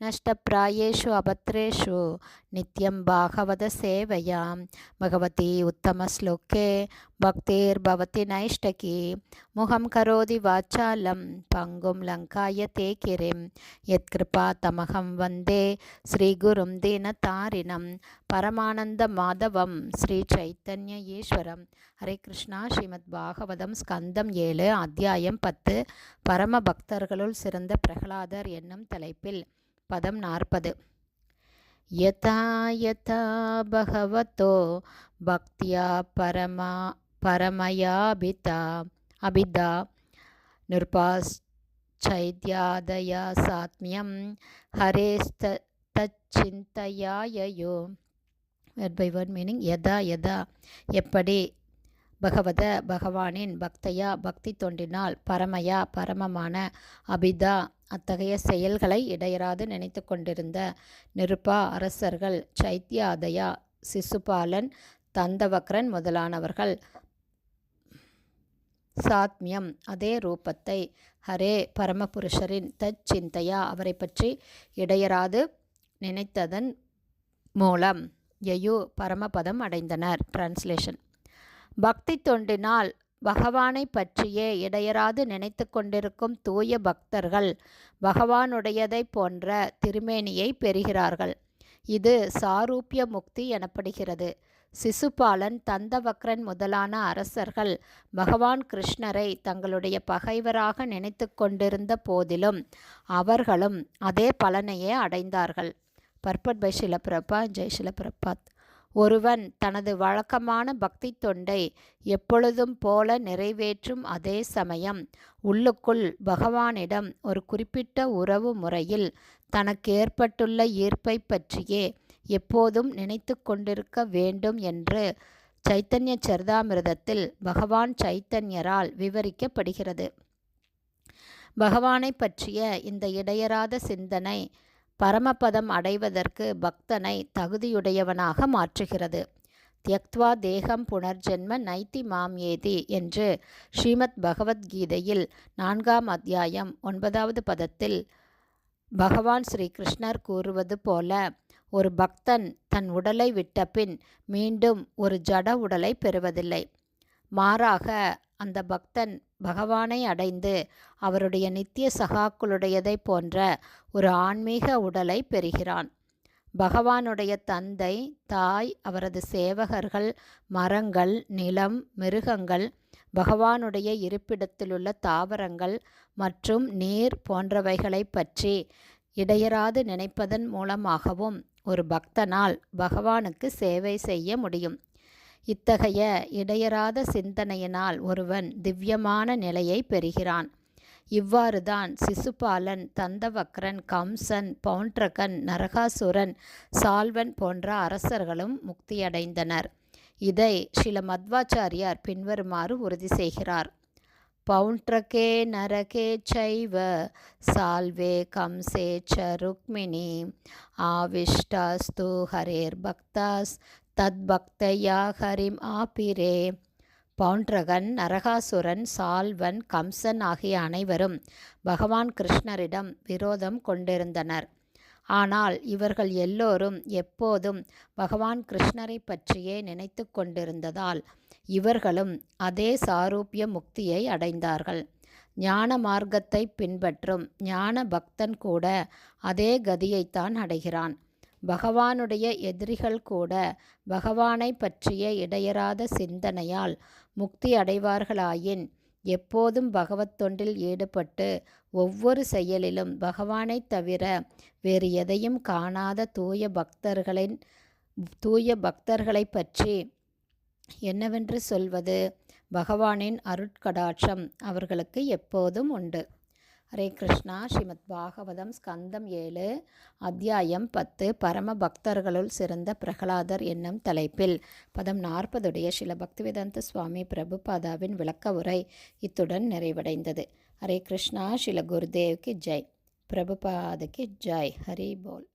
नष्टप्रायेषु अभद्रेषु नित्यं भागवतसेवयां भगवती उत्तमश्लोके भक्तिर्भवति नैष्टकी मुहं करोति वाचालं पङ्गुं लङ्काय ते किरिं यत्कृपातमहं वन्दे श्रीगुरुं दीनतारिणं பரமானந்தமாதவம் ஸ்ரீ சைத்தன்ய ஈஸ்வரம் ஹரே கிருஷ்ணா ஸ்ரீமத் பாகவதம் ஸ்கந்தம் ஏழு அத்தியாயம் பத்து பரம பக்தர்களுள் சிறந்த பிரகலாதர் என்னும் தலைப்பில் பதம் நாற்பது. யதா யதா பகவதோ பக்தியா பரமா பரமயாபிதா அபிதா. நிர்பாச்சைத்யாதயா சாத்மியம் ஹரேஸ்த தச்சிந்தையாயோ வெட் பை வேர்ட் மீனிங் எதா எதா எப்படி பகவத பகவானின் பக்தையா பக்தி தொண்டினால் பரமையா பரமமான அபிதா அத்தகைய செயல்களை இடையராது நினைத்து கொண்டிருந்த நிருபா அரசர்கள் சைத்தியாதயா சிசுபாலன் தந்தவக்ரன் முதலானவர்கள் சாத்மியம் அதே ரூபத்தை ஹரே பரமபுருஷரின் தச்சிந்தையா அவரை பற்றி இடையராது நினைத்ததன் மூலம் யயு பரமபதம் அடைந்தனர். டிரான்ஸ்லேஷன் பக்தி தொண்டினால் பகவானை பற்றியே இடையராது நினைத்து கொண்டிருக்கும் தூய பக்தர்கள் பகவானுடையதை போன்ற திருமேனியை பெறுகிறார்கள். இது சாரூபிய முக்தி எனப்படுகிறது. சிசுபாலன் தந்தவக்ரன் முதலான அரசர்கள் பகவான் கிருஷ்ணரை தங்களுடைய பகைவராக நினைத்து கொண்டிருந்த போதிலும் அவர்களும் அதே பலனையே அடைந்தார்கள். பர்பட் பை ஷிலபிரபா ஜெய் ஷிலபிரபாத். ஒருவன் தனது வழக்கமான பக்தி தொண்டை எப்பொழுதும் போல நிறைவேற்றும் அதே சமயம் உள்ளுக்குள் பகவானிடம் ஒரு குறிப்பிட்ட உறவு முறையில் தனக்கு ஏற்பட்டுள்ள ஈர்ப்பை பற்றியே எப்போதும் நினைத்து கொண்டிருக்க வேண்டும் என்று சைத்தன்ய சரிதாமிரதத்தில் பகவான் சைத்தன்யரால் விவரிக்கப்படுகிறது. பகவானை பற்றிய இந்த இடையராத சிந்தனை பரமபதம் அடைவதற்கு பக்தனை தகுதியுடையவனாக மாற்றுகிறது. தியக்த்வா தேகம் புனர்ஜென்ம நைத்தி மாம் ஏதி என்று ஸ்ரீமத் பகவத்கீதையில் நான்காம் அத்தியாயம் ஒன்பதாவது பதத்தில் பகவான் ஸ்ரீகிருஷ்ணர் கூறுவது போல ஒரு பக்தன் தன் உடலை விட்டபின் மீண்டும் ஒரு ஜட உடலை பெறுவதில்லை. மாறாக அந்த பக்தன் பகவானை அடைந்து அவருடைய நித்திய சகாக்களுடையதை போன்ற ஒரு ஆன்மீக உடலை பெறுகிறான். பகவானுடைய தந்தை தாய் அவரது சேவகர்கள் மரங்கள் நிலம் மிருகங்கள் பகவானுடைய இருப்பிடத்திலுள்ள தாவரங்கள் மற்றும் நீர் போன்றவைகளை பற்றி இடையராது நினைப்பதன் மூலமாகவும் ஒரு பக்தனால் பகவானுக்கு சேவை செய்ய முடியும். இத்தகைய இடையராத சிந்தனையினால் ஒருவன் திவ்யமான நிலையை பெறுகிறான். இவ்வாறுதான் சிசுபாலன் தந்தவக்ரன் கம்சன் பவுண்ட்ரகன் நரகாசுரன் சால்வன் போன்ற அரசர்களும் முக்தியடைந்தனர். இதை சில மத்வாச்சாரியார் பின்வருமாறு உறுதி செய்கிறார். பவுண்ட்ரகே நரகே சைவ சால்வே கம்சே ச ருக்மிணி ஆவிஷ்டாஸ்து ஹரேர் பக்தாஸ் தத்பக்தையா ஹரிம் ஆபிரே. பவுண்ட்ரகன் நரகாசுரன் சால்வன் கம்சன் ஆகிய அனைவரும் பகவான் கிருஷ்ணரிடம் விரோதம் கொண்டிருந்தனர். ஆனால் இவர்கள் எல்லோரும் எப்போதும் பகவான் கிருஷ்ணரை பற்றியே நினைத்து கொண்டிருந்ததால் இவர்களும் அதே சாரூபிய முக்தியை அடைந்தார்கள். ஞான மார்க்கத்தை பின்பற்றும் ஞான பக்தன் கூட அதே கதியைத்தான் அடைகிறான். பகவானுடைய எதிரிகள் கூட பகவானை பற்றிய இடையராத சிந்தனையால் முக்தி அடைவார்களாயின் எப்போதும் பகவத் தொண்டில் ஈடுபட்டு ஒவ்வொரு செயலிலும் பகவானை தவிர வேறு எதையும் காணாத தூய பக்தர்களின் தூய பக்தர்களை பற்றி என்னவென்று சொல்வது? பகவானின் அருட்கடாட்சம் அவர்களுக்கு எப்போதும் உண்டு. ஹரே கிருஷ்ணா. ஸ்ரீமத் பாகவதம் ஸ்கந்தம் ஏழு அத்தியாயம் பத்து பரம பக்தர்களுள் சிறந்த பிரகலாதர் என்னும் தலைப்பில். பதம் நாற்பதுடைய சில பக்திவேதாந்த சுவாமி பிரபுபாதாவின் விளக்க உரை இத்துடன் நிறைவடைந்தது. ஹரே கிருஷ்ணா. ஸ்ரீல குருதேவ்க்கு ஜெய். பிரபுபாதுக்கு ஜெய். ஹரி போல்.